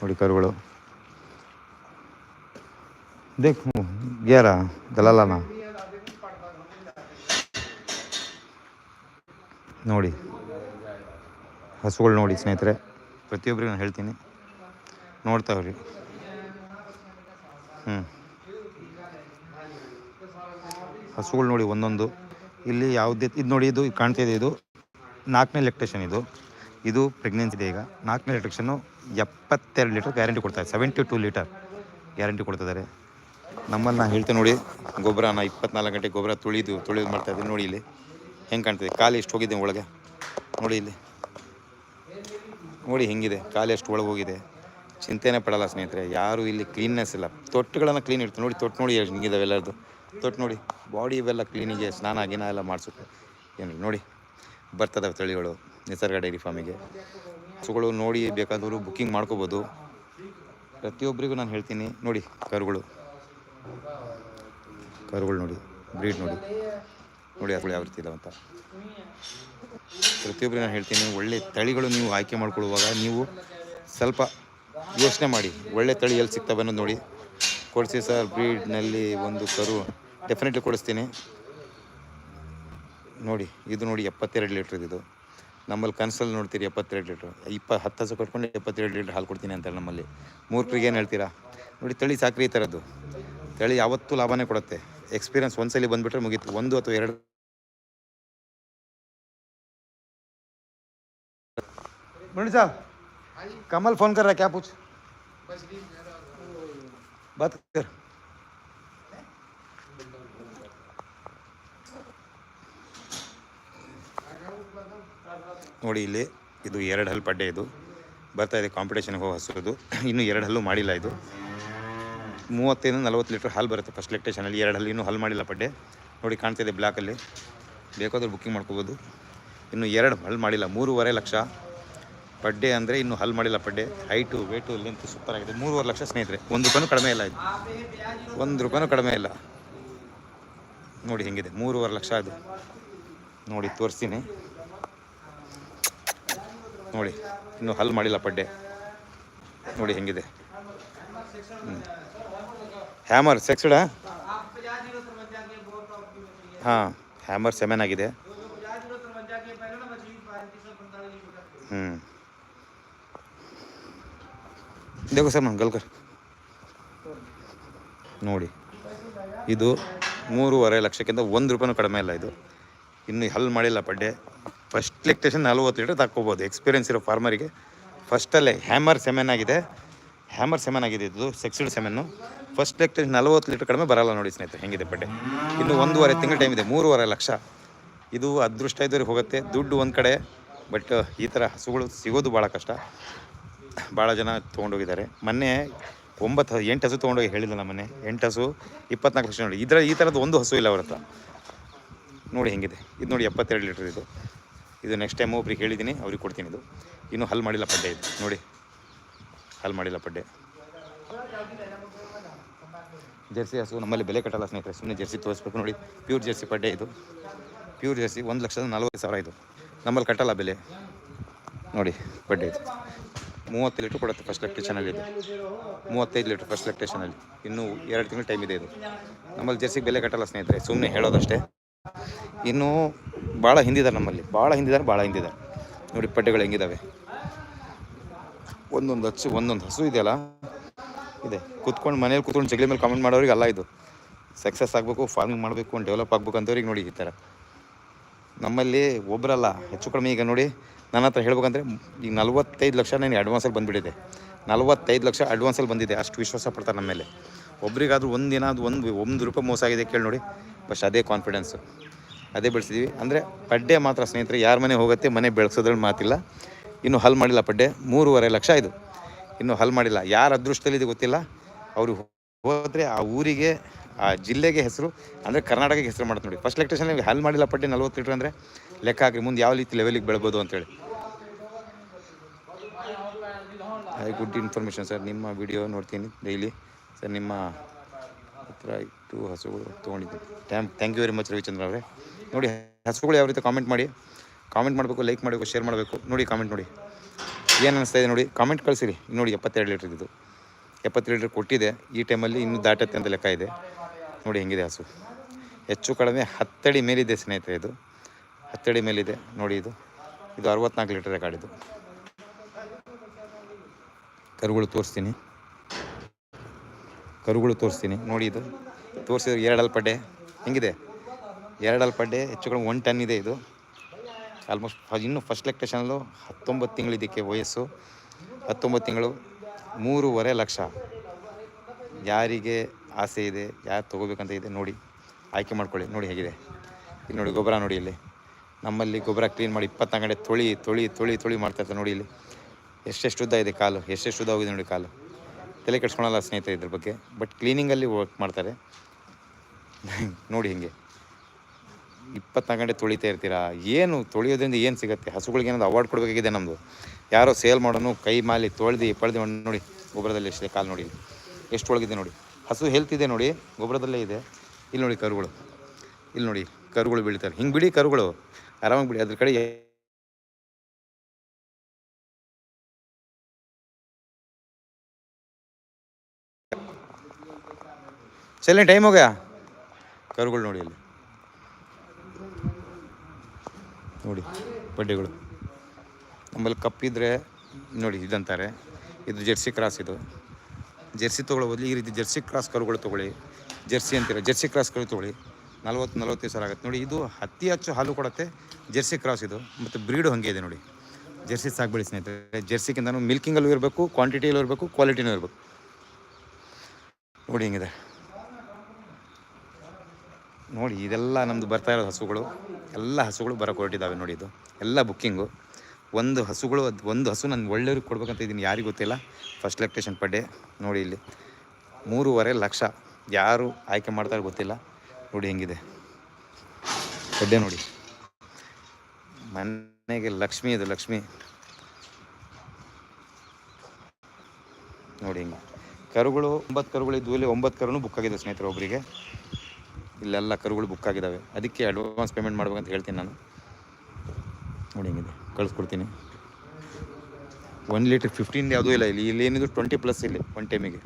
ನೋಡಿ ಕರುಗಳು. ದೇಖ್ ಗ್ಯಾರ ನೋಡಿ, ಹಸುಗಳು ನೋಡಿ ಸ್ನೇಹಿತರೆ ಪ್ರತಿಯೊಬ್ಬರಿಗೂ ನಾನು ಹೇಳ್ತೀನಿ. ನೋಡ್ತಾವ್ರಿ ಹ್ಞೂ ಹಸುಗಳು ನೋಡಿ ಒಂದೊಂದು. ಇಲ್ಲಿ ಯಾವುದೇ, ಇದು ನೋಡಿ ಇದು ಕಾಣ್ತಾ ಇದೆ, ಇದು ನಾಲ್ಕನೇ ಲೆಕ್ಟೇಷನ್ ಇದು. ಇದು ಪ್ರೆಗ್ನೆನ್ಸಿ ಇದೆ ಈಗ. ನಾಲ್ಕನೇ ಎಲೆಕ್ಟ್ರಿಷನ್ನು ಎಪ್ಪತ್ತೆರಡು ಲೀಟರ್ ಗ್ಯಾರಂಟಿ ಕೊಡ್ತಾರೆ ಸೆವೆಂಟಿ ಟು ಲೀಟರ್ ಗ್ಯಾರಂಟಿ ಕೊಡ್ತಿದ್ದಾರೆ ನಮ್ಮಲ್ಲಿ ನಾನು ಹೇಳ್ತೇನೆ ನೋಡಿ, ಗೊಬ್ಬರನ ಇಪ್ಪತ್ನಾಲ್ಕು ಗಂಟೆ ಗೊಬ್ಬರ ತುಳಿದು ತುಳಿದು ಮಾಡ್ತಾ ಇದ್ದೀನಿ ನೋಡಿ ಇಲ್ಲಿ. ಹೆಂಗೆ ಕಾಣ್ತಿದೆ? ಕಾಲು ಎಷ್ಟು ಹೋಗಿದೆ ಒಳಗೆ? ನೋಡಿ ಇಲ್ಲಿ. ನೋಡಿ ಹೆಂಗಿದೆ? ಕಾಲು ಎಷ್ಟು ಒಳಗೆ ಹೋಗಿದೆ? ಚಿಂತೆನೇ ಪಡಲ್ಲ ಸ್ನೇಹಿತರೆ, ಯಾರು ಇಲ್ಲಿ ಕ್ಲೀನ್ನೆಸ್ ಇಲ್ಲ. ತೊಟ್ಟುಗಳನ್ನು ಕ್ಲೀನ್ ಇಡ್ತಾರೆ ನೋಡಿ, ತೊಟ್ಟು ನೋಡಿ ಹಿಂಗಿದಾವೆ ಎಲ್ಲರದು ತೊಟ್ಟು ನೋಡಿ ಬಾಡಿ ಇವೆಲ್ಲ ಕ್ಲೀನಿಗೆ ಸ್ನಾನ ಆಗಿನ ಎಲ್ಲ ಮಾಡಿಸುತ್ತೆ. ಏನು ನೋಡಿ ಬರ್ತದವೆ ತಳಿಗಳು. ನಿಸರ್ಗ ಡೈರಿ ಫಾರ್ಮಿಗೆ. ಹಸುಗಳು ನೋಡಿ ಬೇಕಾದವರು ಬುಕ್ಕಿಂಗ್ ಮಾಡ್ಕೋಬೋದು. ಪ್ರತಿಯೊಬ್ಬರಿಗೂ ನಾನು ಹೇಳ್ತೀನಿ, ನೋಡಿ ಕರುಗಳು. ಕರುಗಳು ನೋಡಿ, ಬ್ರೀಡ್ ನೋಡಿ. ನೋಡಿ ಹಸುಗಳು ಯಾವ ರೀತಿ ಇಲ್ಲ ಅಂತ ಪ್ರತಿಯೊಬ್ಬರಿಗೂ ನಾನು ಹೇಳ್ತೀನಿ, ಒಳ್ಳೆ ತಳಿಗಳು ನೀವು ಆಯ್ಕೆ ಮಾಡ್ಕೊಳ್ಳುವಾಗ ನೀವು ಸ್ವಲ್ಪ ಯೋಚನೆ ಮಾಡಿ. ಒಳ್ಳೆ ತಳಿ ಎಲ್ಲಿ ಸಿಗ್ತವೆ ಅನ್ನೋದು ನೋಡಿ. ಕೊಡಿಸಿ ಸರ್, ಬ್ರೀಡ್ನಲ್ಲಿ ಒಂದು ಕರು ಡೆಫಿನೆಟ್ಲಿ ಕೊಡಿಸ್ತೀನಿ. ನೋಡಿ, ಇದು ನೋಡಿ ಎಪ್ಪತ್ತೆರಡು ಲೀಟ್ರ್ ಇದು ನಮ್ಮಲ್ಲಿ ಕನಸಲ್ಲಿ ನೋಡ್ತೀರಿ ಎಪ್ಪತ್ತೆರಡು ಲೀಟ್ರ್ ಇಪ್ಪ ಹತ್ತು ಹಸು ಕಟ್ಕೊಂಡು ಎಪ್ಪತ್ತೆರಡು ಲೀಟ್ರ್ ಹಾಲು ಕೊಡ್ತೀನಿ ಅಂತಾರೆ ನಮ್ಮಲ್ಲಿ ಮೂರ್ಖರಿಗೆ ಏನು ಹೇಳ್ತೀರಾ ನೋಡಿ ತಳಿ ಸಾಕ್ರಿ ಈ ಥರದ್ದು ತಳಿ ಯಾವತ್ತೂ ಲಾಭನೇ ಕೊಡುತ್ತೆ ಎಕ್ಸ್ಪೀರಿಯನ್ಸ್ ಒಂದ್ಸಲಿ ಬಂದುಬಿಟ್ರೆ ಮುಗೀತು ಒಂದು ಅಥವಾ ಎರಡು ನೋಡಿ साहब कमल फोन कर रहा है क्या पूछ बात कर ನೋಡಿ ಇಲ್ಲಿ, ಇದು ಎರಡು ಹಲ್ಲು ಪಡ್ಡೆ ಇದು. ಬರ್ತಾ ಇದೆ ಕಾಂಪಿಟೇಷನ್ಗೆ ಹೋಗಿ ಹಸಿರೋದು ಇನ್ನೂ ಎರಡು ಹಲ್ಲು ಮಾಡಿಲ್ಲ ಇದು. ಮೂವತ್ತೈದು ನಲ್ವತ್ತು ಲೀಟ್ರ್ ಹಾಲು ಬರುತ್ತೆ ಫಸ್ಟ್ ಲೆಕ್ಟೇಷನಲ್ಲಿ ಎರಡು ಹಲ್ಲು ಇನ್ನೂ ಹಲ್ಲು ಮಾಡಿಲ್ಲ ಪಡ್ಡೆ. ನೋಡಿ ಕಾಣ್ತಿದೆ ಬ್ಲ್ಯಾಕಲ್ಲಿ ಬೇಕಾದ್ರೂ ಬುಕ್ಕಿಂಗ್ ಮಾಡ್ಕೋಬೋದು. ಇನ್ನು ಎರಡು ಹಲ್ಲು ಮಾಡಿಲ್ಲ, ಮೂರುವರೆ ಲಕ್ಷ. ಪಡ್ಡೆ ಅಂದರೆ ಇನ್ನು ಹಲ್ ಮಾಡಿಲ್ಲ ಪಡ್ಡೆ. ಹೈಟು ವೇಟು ಲೆಂತ್ ಸೂಪರ್ ಆಗಿದೆ. ಮೂರುವರೆ ಲಕ್ಷ ಸ್ನೇಹಿತರೆ. ಒಂದು ರೂಪಾಯಿನೂ ಕಡಿಮೆ ಇಲ್ಲ ಇದು. ಒಂದು ರೂಪಾಯಿನೂ ಕಡಿಮೆ ಇಲ್ಲ. ನೋಡಿ ಹೆಂಗಿದೆ, ಮೂರುವರೆ ಲಕ್ಷ ಅದು ನೋಡಿ ತೋರಿಸ್ತೀನಿ. ನೋಡಿ, ಇನ್ನು ಹಲ್ ಮಾಡಿಲ್ಲ ಪಡ್ಡೆ. ನೋಡಿ ಹೆಂಗಿದೆ. ಹ್ಞೂ ಹ್ಯಾಮರ್ ಸೆಕ್ಸ್ಡ ಹಾಂ, ಹ್ಯಾಮರ್ ಸೆಮೆನ್ ಆಗಿದೆ. ಹ್ಞೂ ದೇವ ಸರ್, ನಾನು ಗಲ್ಕರ್ ನೋಡಿ, ಇದು ಮೂರುವರೆ ಲಕ್ಷಕ್ಕಿಂತ ಒಂದು ರೂಪಾಯಿನೂ ಕಡಿಮೆ ಇಲ್ಲ ಇದು. ಇನ್ನು ಹಲ್ ಮಾಡಿಲ್ಲ ಪಡ್ಡೆ. ಫಸ್ಟ್ ಲೆಕ್ಟೇಷನ್ ನಲ್ವತ್ತು ಲೀಟರ್ ತಗೋಬೋದು ಎಕ್ಸ್ಪೀರಿಯನ್ಸ್ ಇರೋ ಫಾರ್ಮರಿಗೆ ಫಸ್ಟಲ್ಲೇ ಹ್ಯಾಮರ್ ಸೆಮೆನ್ ಆಗಿದೆ. ಹ್ಯಾಮರ್ ಸೆಮೆನ್ ಆಗಿದೆ ಇದು ಸೆಕ್ಸಿಡ್ ಸೆಮೆನ್ನು ಫಸ್ಟ್ ಲೆಕ್ಟೇಷನ್ ನಲ್ವತ್ತು ಲೀಟರ್ ಕಡಿಮೆ ಬರಲ್ಲ ನೋಡಿ ಸ್ನೇಹಿತರೆ, ಹೆಂಗಿದೆ ಬಟ್ಟೆ. ಇನ್ನು ಒಂದೂವರೆ ತಿಂಗಳ ಟೈಮ್ ಇದೆ, ಮೂರುವರೆ ಲಕ್ಷ. ಇದು ಅದೃಷ್ಟ ಇದ್ದವ್ರಿಗೆ ಹೋಗುತ್ತೆ, ದುಡ್ಡು ಒಂದು ಕಡೆ ಬಟ್ ಈ ಥರ ಹಸುಗಳು ಸಿಗೋದು ಭಾಳ ಕಷ್ಟ. ಭಾಳ ಜನ ತೊಗೊಂಡೋಗಿದ್ದಾರೆ. ಮೊನ್ನೆ ಒಂಬತ್ತು, ಎಂಟು ಹಸು ತೊಗೊಂಡೋಗಿ ಹೇಳಿಲ್ಲ ನಮ್ಮ ಮನೆ ಎಂಟು ಹಸು, ಇಪ್ಪತ್ನಾಲ್ಕು ಲಕ್ಷ ನೋಡಿ. ಇದರ ಈ ಥರದ್ದು ಒಂದು ಹಸು ಇಲ್ಲ ಅವ್ರ ನೋಡಿ ಹೆಂಗಿದೆ. ಇದು ನೋಡಿ ಎಪ್ಪತ್ತೆರಡು ಲೀಟ್ರ್ ಇದು. ಇದು ನೆಕ್ಸ್ಟ್ ಟೈಮ್ ಒಬ್ರಿಗೆ ಹೇಳಿದ್ದೀನಿ ಅವ್ರಿಗೆ ಕೊಡ್ತೀನಿ ಇದು. ಇನ್ನೂ ಹಲ್ ಮಾಡಿಲ್ಲ ಪಡ್ಡೆ ಇದು. ನೋಡಿ. ಹಲ್ ಮಾಡಿಲ್ಲ ಪಡ್ಡೆ. ಜರ್ಸಿ ಹಸು, ನಮ್ಮಲ್ಲಿ ಬೆಲೆ ಕಟ್ಟಲ್ಲ ಸ್ನೇಹಿತರೆ. ಸುಮ್ಮನೆ ಜರ್ಸಿ ತೋರಿಸ್ಬೇಕು ನೋಡಿ. ಪ್ಯೂರ್ ಜರ್ಸಿ ಪಡ್ಡೆ ಇದು. ಪ್ಯೂರ್ ಜರ್ಸಿ ಒಂದು ಲಕ್ಷದ ನಲ್ವತ್ತು ಸಾವಿರ ಇದು. ನಮ್ಮಲ್ಲಿ ಕಟ್ಟಲ್ಲ ಬೆಲೆ. ನೋಡಿ, ಪಡ್ಡೆ ಇದು. ಮೂವತ್ತು ಲೀಟ್ರ್ ಕೊಡುತ್ತೆ ಫಸ್ಟ್ ಲೆಕ್ಟೇಷನಲ್ಲಿ ಇದು. ಮೂವತ್ತೈದು ಲೀಟ್ರ್ ಫಸ್ಟ್ ಲೆಕ್ಟೇಷನಲ್ಲಿ ಇನ್ನೂ ಎರಡು ತಿಂಗಳು ಟೈಮ್ ಇದೆ ಇದು. ನಮ್ಮಲ್ಲಿ ಜರ್ಸಿಗೆ ಬೆಲೆ ಕಟ್ಟಲ್ಲ ಸ್ನೇಹಿತರೆ. ಸುಮ್ಮನೆ ಹೇಳೋದಷ್ಟೇ. ಇನ್ನೂ ಭಾಳ ಹಿಂದಿದ್ದಾರೆ ನಮ್ಮಲ್ಲಿ. ಭಾಳ ಹಿಂದಿದ್ದಾರೆ ಭಾಳ ಹಿಂದಿದ್ದಾರೆ ನೋಡಿ ಪಡ್ಡೆಗಳು ಹೆಂಗಿದ್ದಾವೆ ಒಂದೊಂದು ಹಸು ಒಂದೊಂದು ಹಸು ಇದೆಯಲ್ಲ? ಇದೆ. ಕುತ್ಕೊಂಡು ಮನೇಲಿ ಕುತ್ಕೊಂಡು ಜಗಲಿ ಮೇಲೆ ಕಾಮೆಂಟ್ ಮಾಡೋರಿಗೆ ಅಲ್ಲ ಇದು. ಸಕ್ಸಸ್ ಆಗಬೇಕು ಫಾರ್ಮಿಂಗ್ ಮಾಡಬೇಕು ಡೆವಲಪ್ ಆಗಬೇಕು ಅಂತವ್ರಿಗೆ ನೋಡಿ ಈ ಥರ. ನಮ್ಮಲ್ಲಿ ಒಬ್ಬರಲ್ಲ ಹೆಚ್ಚು ಕಡಿಮೆ ಈಗ ನೋಡಿ, ನನ್ನ ಹತ್ರ ಹೇಳ್ಬೇಕಂದ್ರೆ ಈಗ ನಲ್ವತ್ತೈದು ಲಕ್ಷ ನನಗೆ ಅಡ್ವಾನ್ಸಲ್ಲಿ ಬಂದುಬಿಟ್ಟಿದೆ. ನಲ್ವತ್ತೈದು ಲಕ್ಷ ಅಡ್ವಾನ್ಸಲ್ಲಿ ಬಂದಿದೆ. ಅಷ್ಟು ವಿಶ್ವಾಸ ಪಡ್ತಾರೆ ನಮ್ಮ ಮೇಲೆ ಒಬ್ರಿಗಾದ್ರೂ ಒಂದು ದಿನ ಅದು ಒಂದು ಒಂದು ರೂಪಾಯಿ ಮೋಸ ಆಗಿದೆ ಕೇಳಿ ನೋಡಿ. ಫಸ್ಟ್ ಅದೇ ಕಾನ್ಫಿಡೆನ್ಸು ಅದೇ ಬೆಳೆಸಿದ್ವಿ. ಅಂದರೆ ಪಡ್ಡೆ ಮಾತ್ರ ಸ್ನೇಹಿತರೆ, ಯಾರ ಮನೆ ಹೋಗುತ್ತೆ ಮನೆ ಬೆಳೆಸೋದ್ರಲ್ಲಿ ಮಾತಿಲ್ಲ. ಇನ್ನು ಹಲ್ ಮಾಡಿಲ್ಲ ಪಡ್ಡೆ, ಮೂರುವರೆ ಲಕ್ಷ ಇದು. ಇನ್ನು ಹಲ್ ಮಾಡಿಲ್ಲ. ಯಾರ ಅದೃಷ್ಟದಲ್ಲಿದೆ ಗೊತ್ತಿಲ್ಲ. ಅವರು ಹೋದರೆ ಆ ಊರಿಗೆ, ಆ ಜಿಲ್ಲೆಗೆ ಹೆಸರು, ಅಂದರೆ ಕರ್ನಾಟಕಕ್ಕೆ ಹೆಸರು ಮಾಡುತ್ತೆ ನೋಡಿ. ಫಸ್ಟ್ ಲೆಕ್ಟೇಷನ್ ನಿಮಗೆ ಹಲ್ ಮಾಡಿಲ್ಲ ಪಡ್ಡೆ ನಲ್ವತ್ತು ಲೀಟ್ರ್ ಅಂದರೆ ಲೆಕ್ಕ ಹಾಕಿ ಮುಂದೆ ಯಾವ ರೀತಿ ಲೆವೆಲಿಗೆ ಬೆಳ್ಬೋದು ಅಂತೇಳಿ. ಹೈ ಗುಡ್ ಇನ್ಫಾರ್ಮೇಷನ್ ಸರ್ ನಿಮ್ಮ ವಿಡಿಯೋ ನೋಡ್ತೀನಿ ಡೈಲಿ ಸರ್ ನಿಮ್ಮ ಹತ್ರ ಇತ್ತು, ಹಸುಗಳು ತೊಗೊಂಡಿದ್ದೆ. Thank thank you very much Ravichandra ಅವರೇ. ನೋಡಿ, ಹಸುಗಳು ಯಾವ ರೀತಿ ಕಾಮೆಂಟ್ ಮಾಡಿ ಕಾಮೆಂಟ್ ಮಾಡಬೇಕು ಲೈಕ್ ಮಾಡಬೇಕು ಶೇರ್ ಮಾಡಬೇಕು, ನೋಡಿ ಕಾಮೆಂಟ್ ನೋಡಿ. ಏನು ಅನಿಸ್ತಾ ನೋಡಿ ಕಾಮೆಂಟ್ ಕಳಿಸಿರಿ. ನೋಡಿ ಎಪ್ಪತ್ತೆರಡು ಲೀಟ್ರ್ ಇದು ಎಪ್ಪತ್ತೆರಡು ಲೀಟ್ರ್ ಕೊಟ್ಟಿದೆ. ಈ ಟೈಮಲ್ಲಿ ಇನ್ನೂ ದಾಟತ್ತೆ ಅಂತ ಲೆಕ್ಕ ಇದೆ. ನೋಡಿ ಹೆಂಗಿದೆ ಹಸು. ಹೆಚ್ಚು ಕಡಿಮೆ ಹತ್ತಡಿ ಮೇಲಿದೆ ಸ್ನೇಹಿತರೆ ಇದು. ಹತ್ತಡಿ ಮೇಲಿದೆ. ನೋಡಿ ಇದು. ಇದು ಅರವತ್ನಾಲ್ಕು ಲೀಟರ್ ಕಾಡಿದ್ದು ಕರುಗಳು ತೋರಿಸ್ತೀನಿ. ಕರುಗಳು ತೋರಿಸ್ತೀನಿ. ನೋಡಿ ಇದು. ತೋರಿಸಿದ್ರೆ ಎರಡು ಅಲ್ಪಡ್ಡೆ ಹೆಂಗಿದೆ? ಎರಡು ಅಲ್ಪಡ್ಡೆ ಹೆಚ್ಚು ಕಡಿಮೆ ಒನ್ ಟನ್ ಇದೆ ಇದು. ಆಲ್ಮೋಸ್ಟ್ ಇನ್ನು ಫಸ್ಟ್ ಲೆಕ್ಟೇಷನಲ್ಲೂ ಹತ್ತೊಂಬತ್ತು ತಿಂಗಳು ಇದಕ್ಕೆ ವಯಸ್ಸು. ಹತ್ತೊಂಬತ್ತು ತಿಂಗಳು ಮೂರುವರೆ ಲಕ್ಷ. ಯಾರಿಗೆ ಆಸೆ ಇದೆ, ಯಾರು ತೊಗೋಬೇಕಂತ ಇದೆ ನೋಡಿ. ಆಯ್ಕೆ ಮಾಡ್ಕೊಳ್ಳಿ. ನೋಡಿ ಹೇಗಿದೆ. ಇಲ್ಲಿ ನೋಡಿ ಗೊಬ್ಬರ ನೋಡಿ ಇಲ್ಲಿ. ನಮ್ಮಲ್ಲಿ ಗೊಬ್ಬರ ಕ್ಲೀನ್ ಮಾಡಿ ಇಪ್ಪತ್ನಾಲ್ಕು ಗಂಟೆ ತೊಳಿ ತೊಳಿ ತೊಳಿ ತೊಳಿ ಮಾಡ್ತಾಯಿರ್ತಾರೆ ನೋಡಿ ಇಲ್ಲಿ. ಎಷ್ಟೆಷ್ಟು ಉದ್ದ ಇದೆ ಕಾಲು? ಎಷ್ಟೆಷ್ಟು ಉದ್ದ ಹೋಗಿದೆ ನೋಡಿ ಕಾಲು? ತಲೆ ಕೆಡ್ಸ್ಕೊಳಲ್ಲ ಸ್ನೇಹಿತರೆ ಇದ್ರ ಬಗ್ಗೆ. ಬಟ್ ಕ್ಲೀನಿಂಗಲ್ಲಿ ವರ್ಕ್ ಮಾಡ್ತಾರೆ. ನೋಡಿ ಹಿಂಗೆ. ಇಪ್ಪತ್ನಾಲ್ಕು ಗಂಟೆ ತೊಳಿತಾ ಇರ್ತೀರಾ? ಏನು ತೊಳೆಯೋದ್ರಿಂದ ಏನು ಸಿಗುತ್ತೆ? ಹಸುಗಳಿಗೆ ಏನಾದ್ರು ಅವಾರ್ಡ್ ಕೊಡಬೇಕಾಗಿದೆ ನಮ್ಮದು ಯಾರೋ ಸೇಲ್ ಮಾಡೋನು ಕೈ ಮಾಲಿ ತೊಳೆದು, ಪಳ್ದು ನೋಡಿ, ಗೊಬ್ಬರದಲ್ಲಿ ಎಷ್ಟಿದೆ, ಕಾಲು ನೋಡಿ ಎಷ್ಟು ಒಳಗಿದೆ ನೋಡಿ. ಹಸು ಹೆಲ್ತ್ ಇದೆ ನೋಡಿ, ಗೊಬ್ಬರದಲ್ಲೇ ಇದೆ. ಇಲ್ಲಿ ನೋಡಿ ಕರುಗಳು. ಇಲ್ಲಿ ನೋಡಿ ಕರುಗಳು ಬೀಳ್ತಾರೆ. ಹಿಂಗೆ ಬಿಡಿ ಕರುಗಳು. ಆರಾಮಾಗಿ ಬಿಡಿ. ಅದ್ರ ಕಡೆ ಚಲೇ ಟೈಮ್ ಹೋಗ್ಯಾ? ಕರುಗಳು ನೋಡಿ ಅಲ್ಲಿ. ನೋಡಿ, ಬಡ್ಡೆಗಳು. ನಮ್ಮಲ್ಲಿ ಕಪ್ಪಿದ್ರೆ ನೋಡಿ, ಇದಂತಾರೆ. ಇದು ಜೆರ್ಸಿ ಕ್ರಾಸ್ ಇದು. ಜೆರ್ಸಿ ತೊಗೊಳ್ಳೋ ಬದಲು ಈ ರೀತಿ ಜೆರ್ಸಿ ಕ್ರಾಸ್ ಕರುಗಳು ತೊಗೊಳ್ಳಿ. ಜೆರ್ಸಿ ಅಂತೀರ, ಜೆರ್ಸಿ ಕ್ರಾಸ್ ಕರು ತೊಗೊಳ್ಳಿ. ನಲ್ವತ್ತು, ನಲ್ವತ್ತೈದು ಸಾವಿರ ಆಗುತ್ತೆ. ನೋಡಿ, ಇದು ಅತಿ ಹೆಚ್ಚು ಹಾಲು ಕೊಡುತ್ತೆ, ಜೆರ್ಸಿ ಕ್ರಾಸ್ ಇದು. ಮತ್ತು ಬ್ರೀಡು ಹಾಗೆ ಇದೆ ನೋಡಿ. ಜೆರ್ಸಿ ಸಾಕು ಸ್ನೇಹಿತರೆ. ಜೆರ್ಸಿಗಿಂತ ಮಿಲ್ಕಿಂಗಲ್ಲೂ ಇರಬೇಕು ಕ್ವಾಂಟಿಟಿಯಲ್ಲೂ ಇರಬೇಕು ಕ್ವಾಲಿಟಿನೂ ಇರಬೇಕು. ನೋಡಿ ಹಿಂಗಿದೆ. ನೋಡಿ, ಇದೆಲ್ಲ ನಮ್ಮದು ಬರ್ತಾ ಇರೋದು ಹಸುಗಳು. ಎಲ್ಲ ಹಸುಗಳು ಬರೋಕೆ ಹೊರಟಿದ್ದಾವೆ ನೋಡಿ ಇದು. ಎಲ್ಲ ಬುಕ್ಕಿಂಗು. ಒಂದು ಹಸುಗಳು ಅದು ಒಂದು ಹಸು ನಾನು ಒಳ್ಳೆಯವ್ರಿಗೆ ಕೊಡ್ಬೇಕಂತ ಇದ್ದೀನಿ ಯಾರಿಗೂ ಗೊತ್ತಿಲ್ಲ. ಫಸ್ಟ್ ಲೆಕ್ಟೇಷನ್ ಪಡ್ಡೆ ನೋಡಿ ಇಲ್ಲಿ. ಮೂರುವರೆ ಲಕ್ಷ. ಯಾರು ಆಯ್ಕೆ ಮಾಡ್ತಾರೆ ಗೊತ್ತಿಲ್ಲ. ನೋಡಿ ಹೆಂಗಿದೆ. ಪಡ್ಡೆ ನೋಡಿ. ಮನೆಗೆ ಲಕ್ಷ್ಮಿ ಇದು ಲಕ್ಷ್ಮಿ. ನೋಡಿ ಹಿಂಗೆ. ಕರುಗಳು, ಒಂಬತ್ತು ಕರುಗಳು ಇಲ್ಲಿ ಒಂಬತ್ತು ಕರುನು ಬುಕ್ ಆಗಿದೆ ಸ್ನೇಹಿತರು ಒಬ್ಬರಿಗೆ ಇಲ್ಲೆಲ್ಲ ಕರುಗಳು ಬುಕ್ ಆಗಿದ್ದಾವೆ ಅದಕ್ಕೆ ಅಡ್ವಾನ್ಸ್ ಪೇಮೆಂಟ್ ಮಾಡ್ಬೇಕಂತ ಹೇಳ್ತೀನಿ ನಾನು. ನೋಡಿ ಹಿಂಗಿದೆ. ಕಳಿಸ್ಕೊಡ್ತೀನಿ. ಒನ್ ಲೀಟ್ರ್ ಫಿಫ್ಟೀನ್ ಯಾವುದೂ ಇಲ್ಲ. ಇಲ್ಲಿ ಇಲ್ಲಿ ಏನಿದ್ರು ಟ್ವೆಂಟಿ ಪ್ಲಸ್ ಇಲ್ಲಿ ಒನ್ ಟೈಮಿಗೆ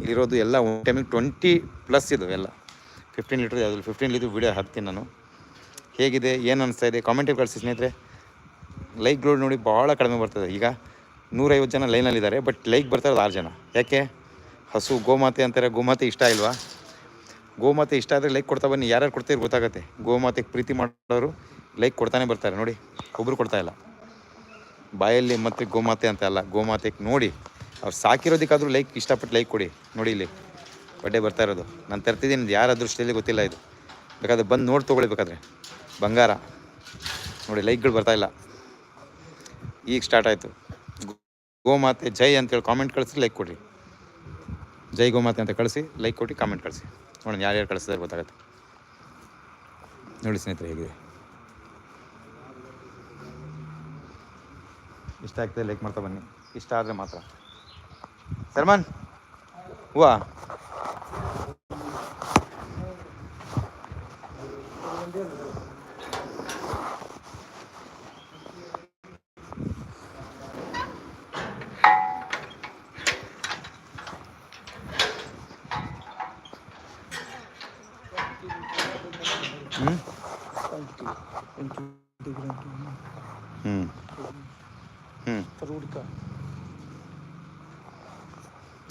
ಇಲ್ಲಿರೋದು ಎಲ್ಲ ಒನ್ ಟೈಮಿಗೆ ಟ್ವೆಂಟಿ ಪ್ಲಸ್ ಇದು ಎಲ್ಲ. ಫಿಫ್ಟೀನ್ ಲೀಟ್ರ್ ಯಾವುದಿಲ್ಲ ಫಿಫ್ಟೀನ್ ಲೀಟ್ರ್ ವೀಡಿಯೋ ಹಾಕ್ತೀನಿ ನಾನು. ಹೇಗಿದೆ? ಏನು ಅನಿಸ್ತಾ ಇದೆ? ಕಾಮೆಂಟಿಗೆ ಕಳಿಸಿ ಸ್ನೇಹಿತರೆ. ಲೈಕ್ಗಳು ನೋಡಿ ಭಾಳ ಕಡಿಮೆ ಬರ್ತದೆ. ಈಗ ನೂರೈವತ್ತು ಜನ ಲೈನಲ್ಲಿದ್ದಾರೆ ಬಟ್ ಲೈಕ್ ಬರ್ತಾ ಆರು ಜನ. ಯಾಕೆ? ಹಸು, ಗೋಮಾತೆ ಅಂತಾರೆ. ಗೋಮಾತೆ ಇಷ್ಟ ಇಲ್ವಾ? ಗೋಮಾತೆ ಇಷ್ಟ ಆದರೆ ಲೈಕ್ ಕೊಡ್ತಾ ಬನ್ನಿ. ಯಾರ್ಯಾರು ಕೊಡ್ತೀರಿ ಗೊತ್ತಾಗುತ್ತೆ. ಗೋಮಾತೆಗೆ ಪ್ರೀತಿ ಮಾಡೋರು ಲೈಕ್ ಕೊಡ್ತಾನೆ ಬರ್ತಾರೆ. ನೋಡಿ ಒಬ್ಬರು ಕೊಡ್ತಾ ಇಲ್ಲ. ಬಾಯಲ್ಲಿ ಮತ್ತೆ ಗೋಮಾತೆ ಅಂತ ಅಲ್ಲ, ಗೋಮಾತೆಗೆ ನೋಡಿ, ಅವ್ರು ಸಾಕಿರೋದಕ್ಕಾದರೂ ಲೈಕ್ ಇಷ್ಟಪಟ್ಟು ಲೈಕ್ ಕೊಡಿ. ನೋಡಿ ಇಲ್ಲಿ ಬಡ್ಡೆ ಬರ್ತಾ ಇರೋದು. ನಾನು ತರ್ತಿದ್ದೀನಿ ಯಾರ ಅದೃಷ್ಟದಲ್ಲಿ ಗೊತ್ತಿಲ್ಲ ಇದು. ಬೇಕಾದ್ರೆ ಬಂದು ನೋಡಿ ತೊಗೊಳ್ಬೇಕಾದ್ರೆ ಬಂಗಾರ. ನೋಡಿ ಲೈಕ್ಗಳು ಬರ್ತಾ ಇಲ್ಲ. ಈಗ ಸ್ಟಾರ್ಟ್ ಆಯಿತು. ಗೋಮಾತೆ ಜೈ ಅಂತೇಳಿ ಕಾಮೆಂಟ್ ಕಳಿಸಿ ಲೈಕ್ ಕೊಡಿರಿ. ಜೈ ಗೋಮಾತೆ ಅಂತ ಕಳಿಸಿ ಲೈಕ್ ಕೊಟ್ಟು ಕಾಮೆಂಟ್ ಕಳಿಸಿ. ನೋಡೋಣ ಯಾರ್ಯಾರು ಕಳಿಸಿದ್ರೆ ಗೊತ್ತಾಗುತ್ತೆ. ನೋಡಿ ಸ್ನೇಹಿತರೆ ಹೇಗಿದೆ. ಇಷ್ಟ ಆಗ್ತದೆ ಲೈಕ್ ಮಾಡ್ತಾ ಬನ್ನಿ. ಇಷ್ಟ ಆದರೆ ಮಾತ್ರ. ಸಲ್ಮಾನ್, ಹೂವಾ?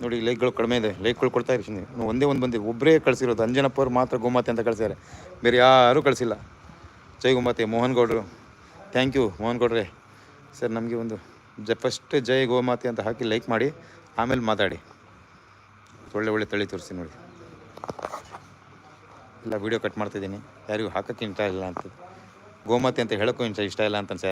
ನೋಡಿ, ಲೈಕ್ಗಳು ಕಡಿಮೆ ಇದೆ. ಲೈಕ್ಗಳು ಕೊಡ್ತಾ ಇರಿ ಸುಮ್ನೆ. ನೀವು ಒಂದೇ ಒಂದು ಬಂದಿದೆ ಒಬ್ಬರೇ ಕಳಿಸಿರೋದು ಅಂಜನಪ್ಪ ಅವ್ರು ಮಾತ್ರ ಗೋಮಾತೆ ಅಂತ ಕಳಿಸಿದ್ದಾರೆ. ಬೇರೆ ಯಾರೂ ಕಳಿಸಿಲ್ಲ. ಜೈ ಗೋಮಾತೆ, ಮೋಹನ್ ಗೌಡ್ರು. ಥ್ಯಾಂಕ್ ಯು ಮೋಹನ್ ಗೌಡ್ರೆ. ಸರ್, ನಮಗೆ ಒಂದು ಜ ಫಸ್ಟ್ ಜೈ ಗೋಮಾತೆ ಅಂತ ಹಾಕಿ ಲೈಕ್ ಮಾಡಿ, ಆಮೇಲೆ ಮಾತಾಡಿ. ಒಳ್ಳೆ ಒಳ್ಳೆ ತಳಿ ತೋರಿಸಿ ನೋಡಿ. ಇಲ್ಲ ವಿಡಿಯೋ ಕಟ್ ಮಾಡ್ತಿದ್ದೀನಿ. ಯಾರಿಗೂ ಹಾಕೋಕ್ಕೆ ಇಷ್ಟ ಇಲ್ಲ ಅಂತ. ಗೋಮಾತೆ ಅಂತ ಹೇಳೋಕ್ಕೂ ಇಷ್ಟ ಇಲ್ಲ ಅಂತ